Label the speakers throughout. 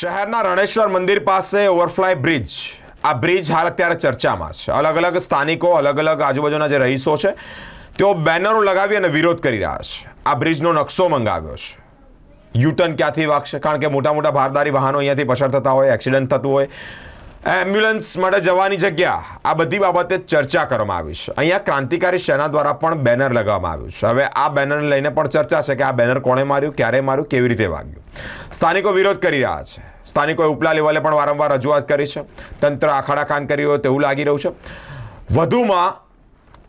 Speaker 1: શહેરના રણેશ્વર મંદિર પાસે ઓવરફ્લાય બ્રિજ. આ બ્રિજ હાલ અત્યારે ચર્ચામાં છે. અલગ અલગ સ્થાનિકો, અલગ અલગ આજુબાજુના જે રહીશો છે, તેઓ બેનરો લગાવી અને વિરોધ કરી રહ્યા છે. આ બ્રિજનો નકશો મંગાવ્યો છે. યુટર્ન ક્યાંથી વાગશે? કારણ કે મોટા મોટા ભારદારી વાહનો અહીંયાથી પસાર થતા હોય, એક્સિડન્ટ થતું હોય. એમ્બ્યુલન્સ માટે જવાની જગ્યા. આ બધી બાબતે ચર્ચા કરવામાં આવી છે. અહીંયા ક્રાંતિકારી સેના દ્વારા પણ બેનર લગાવવામાં આવ્યું છે. હવે આ બેનરને લઈને પણ ચર્ચા છે કે આ બેનર કોણે માર્યું, ક્યારે માર્યું, કેવી રીતે વાગ્યું સ્થાનિકો વિરોધ કરી રહ્યા છે. સ્થાનિકોએ ઉપલા લેવલે પણ વારંવાર રજૂઆત કરી છે. તંત્ર આખાડા કાન કરી હોય તેવું લાગી રહ્યું છે. વધુમાં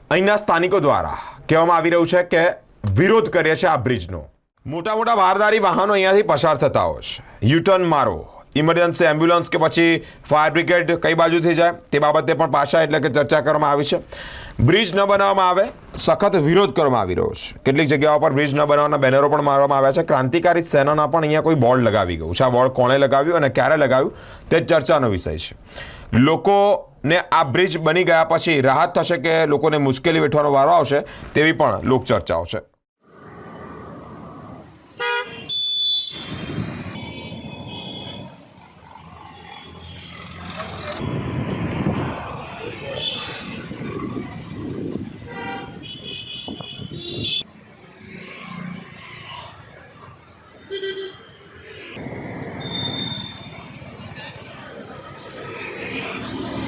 Speaker 1: અહીંના સ્થાનિકો દ્વારા કહેવામાં આવી રહ્યું છે કે વિરોધ કરે છે આ બ્રિજનો. મોટા મોટા ભારદારી વાહનો અહીંયાથી પસાર થતા હોય છે. યુટર્ન મારો. ઇમરજન્સી એમ્બ્યુલન્સ કે પછી ફાયર બ્રિગેડ કઈ બાજુથી જાય તે બાબતે પણ પાછા એટલે કે ચર્ચા કરવામાં આવી છે. બ્રિજ ન બનાવવામાં આવે, સખત વિરોધ કરવામાં આવી રહ્યો છે. કેટલીક જગ્યાઓ પર બ્રિજ ન બનાવવાના બેનરો પણ મારવામાં આવ્યા છે. ક્રાંતિકારી સેનાના પણ અહીંયા કોઈ બોર્ડ લગાવી ગયું છે. આ બોર્ડ કોણે લગાવ્યું અને ક્યારે લગાવ્યું તે ચર્ચાનો વિષય છે. લોકોને આ બ્રિજ બની ગયા પછી રાહત થશે કે લોકોને મુશ્કેલી વેઠવાનો વારો આવશે તેવી પણ લોકચર્ચાઓ છે.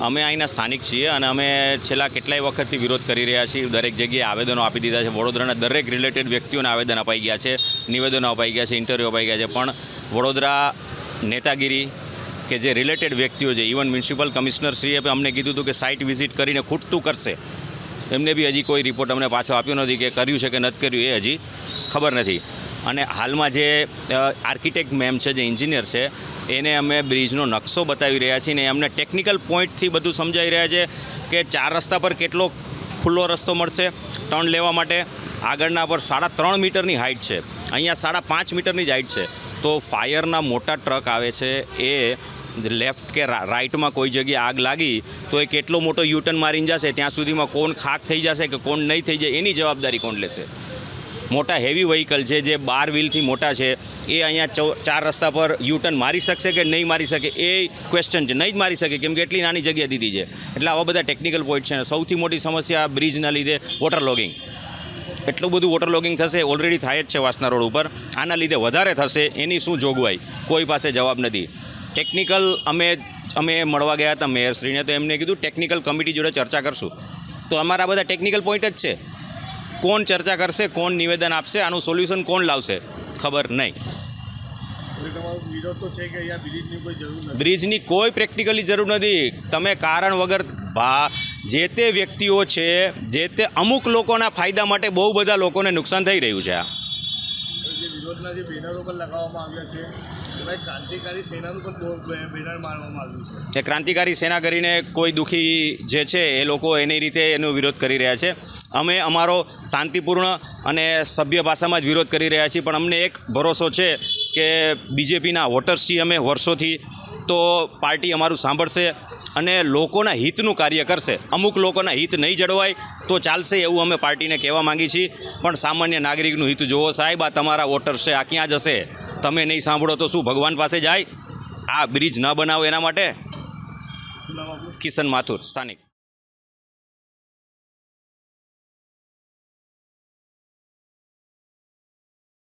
Speaker 2: અમે અહીંના સ્થાનિક છીએ અને અમે છેલ્લા કેટલાય વખતથી વિરોધ કરી રહ્યા છીએ. દરેક જગ્યાએ આવેદનો આપી દીધા છે. વડોદરાના દરેક રિલેટેડ વ્યક્તિઓને આવેદન અપાઈ ગયા છે, નિવેદનો અપાઈ ગયા છે ઇન્ટરવ્યૂ અપાઈ ગયા છે. પણ વડોદરા નેતાગીરી કે જે રિલેટેડ વ્યક્તિઓ છે ઇવન મ્યુનિસિપલ કમિશનરશ્રીએ અમને કીધું હતું કે સાઇટ વિઝિટ કરીને ખૂટતું કરશે. એમને બી હજી કોઈ રિપોર્ટ અમને પાછો આપ્યો નથી કે કર્યું છે કે નથી કર્યું એ હજી ખબર નથી. અને હાલમાં જે આર્કિટેક્ટ મેમ છે, જે એન્જિનિયર છે એને અમે બ્રિજનો નકશો બતાવી રહ્યા છીએ ને અમને ટેકનિકલ પોઈન્ટથી બધું સમજાવી રહ્યા છે કે ચાર રસ્તા પર કેટલો ખુલ્લો રસ્તો મળશે, ટર્ન લેવા માટે. આગળના પર સાડા ત્રણ મીટરની હાઇટ છે. અહીંયા સાડા પાંચ મીટરની જ હાઇટ છે. તો ફાયરના મોટા ટ્રક આવે છે, એ લેફ્ટ કે રાઇટમાં કોઈ જગ્યાએ આગ લાગી, તો એ કેટલો મોટો યુટર્ન મારીને જશે, ત્યાં સુધીમાં કોણ ખાક થઈ જશે કે કોણ નહીં થઈ જાય, એની જવાબદારી કોણ લેશે? મોટા હેવી વ્હીકલ છે, જે બાર વ્હીલથી મોટા છે, એ અહીંયા ચાર રસ્તા પર યુટર્ન મારી શકશે કે નહીં મારી શકે, એ ક્વેશ્ચન છે. નહીં જ મારી શકે, કેમ કે એટલી નાની જગ્યા દીધી છે. એટલે આવા બધા ટેકનિકલ પોઈન્ટ છે. સૌથી મોટી સમસ્યા બ્રિજના લીધે વોટર લોગિંગ એટલું બધું વોટર લોગિંગ થશે ઓલરેડી થાય જ છે વાસના રોડ ઉપર. આના લીધે વધારે થશે, એની શું જોગવાઈ? કોઈ પાસે જવાબ નથી. ટેકનિકલ અમે અમે મળવા ગયા હતા મેયરશ્રીને, તો એમને કીધું ટેકનિકલ કમિટી જોડે ચર્ચા કરશું. તો અમારા બધા ટેકનિકલ પોઈન્ટ જ છે. કોણ ચર્ચા કરશે કોણ નિવેદન આપશે આનું સોલ્યુશન કોણ લાવશે ખબર નહીં.
Speaker 3: બ્રિજની કોઈ
Speaker 2: બ્રિજની કોઈ પ્રેક્ટિકલી જરૂર નથી. તમે કારણ વગર ભા જે તે વ્યક્તિઓ છે જે તે અમુક લોકોના ફાયદા માટે બહુ બધા લોકોને નુકસાન થઈ રહ્યું છે આ.
Speaker 3: એમાં ક્રાંતિકારી
Speaker 2: સેના કરીને કોઈ દુઃખી જે છે, એ લોકો એની રીતે એનો વિરોધ કરી રહ્યા છે. અમે અમારો શાંતિપૂર્ણ અને સભ્ય ભાષામાં જ વિરોધ કરી રહ્યા છીએ, પણ અમને એક ભરોસો છે કે બીજેપીના વોટર્સ છીએ અમે વર્ષોથી તો પાર્ટી અમારું સાંભળશે અને લોકોના હિતનું કાર્ય કરશે. અમુક લોકોના હિત નહીં જળવાય તો ચાલશે એવું અમે પાર્ટીને કહેવા માંગી છીએ. પણ સામાન્ય નાગરિકનું હિત જોવો સાહેબ, આ તમારા વોટર્સ છે, આ ક્યાં જશે? તમે નહીં સાંભળો તો શું ભગવાન પાસે જાય? આ બ્રિજ ન બનાવો એના માટે? કિશન માથુર, સ્થાનિક.